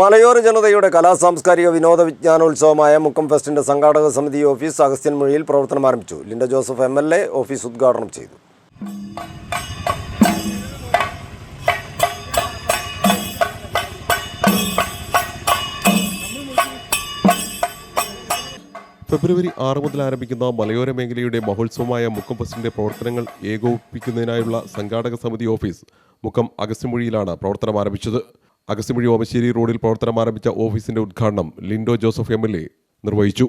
മലയോര ജനതയുടെ കലാ സാംസ്കാരിക വിനോദ വിജ്ഞാനോത്സവമായ മുക്കം ഫെസ്റ്റിന്റെ സംഘാടക സമിതി ഓഫീസ് അഗസ്ത്യൻമൊഴിയിൽ പ്രവർത്തനം ആരംഭിച്ചു. Linda Joseph M L A office ഉദ്ഘാടനം ചെയ്തു. ഫെബ്രുവരി ആറ് മുതൽ ആരംഭിക്കുന്ന മലയോര മേഖലയുടെ മഹോത്സവമായ മുക്കം ഫെസ്റ്റിന്റെ പ്രവർത്തനങ്ങൾ ഏകോപിപ്പിക്കുന്നതിനായുള്ള സംഘാടക സമിതി ഓഫീസ് മുക്കം അഗസ്യമൊഴിയിലാണ് പ്രവർത്തനം ആരംഭിച്ചത്. അഗസ്യമൊഴി ഓമശ്ശേരി റോഡിൽ പ്രവർത്തനം ആരംഭിച്ച ഓഫീസിന്റെ ഉദ്ഘാടനം Linto Joseph M L A നിർവഹിച്ചു.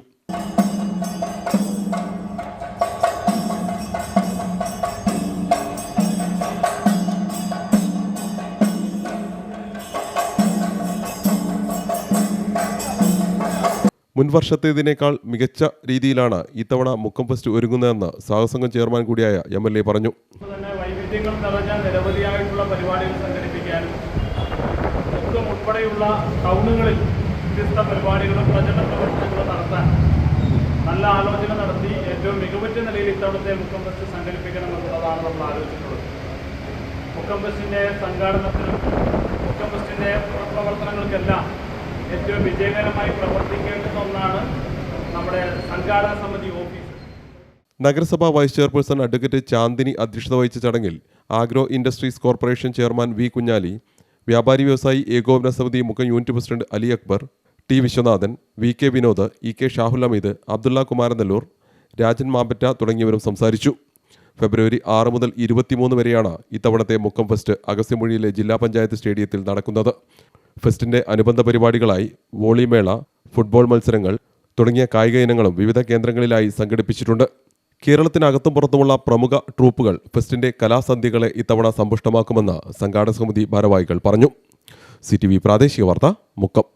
മുൻവർഷത്തേതിനേക്കാൾ മികച്ച രീതിയിലാണ് ഇത്തവണ മുക്കം ഫെസ്റ്റ് ഒരുങ്ങുന്നതെന്ന് സാഹസംഘം ചെയർമാൻ കൂടിയായ എം എൽ എ പറഞ്ഞു. വൈവിധ്യങ്ങൾ നിറഞ്ഞ പരിപാടികൾ മുക്കം ഉൾപ്പെടെയുള്ള ടൗണുകളിൽ വ്യത്യസ്ത പരിപാടികളും പ്രചരണ പ്രവർത്തനങ്ങളും നടത്താൻ നല്ല ആലോചന നടത്തി ഏറ്റവും മികവുറ്റ നിലയിൽ ഇത്തവണത്തെ മുക്കം സംഘടിപ്പിക്കണമെന്നുള്ളതാണ് നമ്മൾ ആലോചിച്ചിട്ടുള്ളത്. മുക്കം ഫെസ്റ്റിന്റെ സംഘാടനത്തിനും മുക്കം ഫെസ്റ്റിന്റെ പ്രവർത്തനങ്ങൾക്കെല്ലാം ഏറ്റവും വിജയകരമായി പ്രവർത്തിക്കേണ്ടുന്ന ഒന്നാണ് നമ്മുടെ സംഘാടന സമിതി ഓഫീസ്. നഗരസഭാ വൈസ് ചെയർപേഴ്സൺ അഡ്വക്കേറ്റ് ചാന്ദിനി അധ്യക്ഷത വഹിച്ച ചടങ്ങിൽ agro industries corporation chairman V Kunhali വ്യാപാരി വ്യവസായി ഏകോപന സമിതി മുഖ്യ unit president Ali Akbar T Viswanathan V K Vinod E K Shahul Ameed Abdulla Kumaranellur Rajan Mambatta തുടങ്ങിയവരും സംസാരിച്ചു. ഫെബ്രുവരി ആറ് മുതൽ ഇരുപത്തിമൂന്ന് വരെയാണ് ഇത്തവണത്തെ മുക്കം ഫെസ്റ്റ് അഗസ്ത്യമൊഴിയിലെ ജില്ലാ പഞ്ചായത്ത് സ്റ്റേഡിയത്തിൽ നടക്കുന്നത്. ഫെസ്റ്റിന്റെ അനുബന്ധ പരിപാടികളായി വോളിമേള ഫുട്ബോൾ മത്സരങ്ങൾ തുടങ്ങിയ കായിക ഇനങ്ങളും വിവിധ കേന്ദ്രങ്ങളിലായി സംഘടിപ്പിച്ചിട്ടുണ്ട്. കേരളത്തിനകത്തും പുറത്തുമുള്ള പ്രമുഖ ട്രൂപ്പുകൾ ഫെസ്റ്റിന്റെ കലാസന്ധ്യകളെ ഇത്തവണ സമ്പുഷ്ടമാക്കുമെന്ന് സംഘാടക സമിതി ഭാരവാഹികൾ പറഞ്ഞു. സി പ്രാദേശിക വാർത്ത മുക്കം.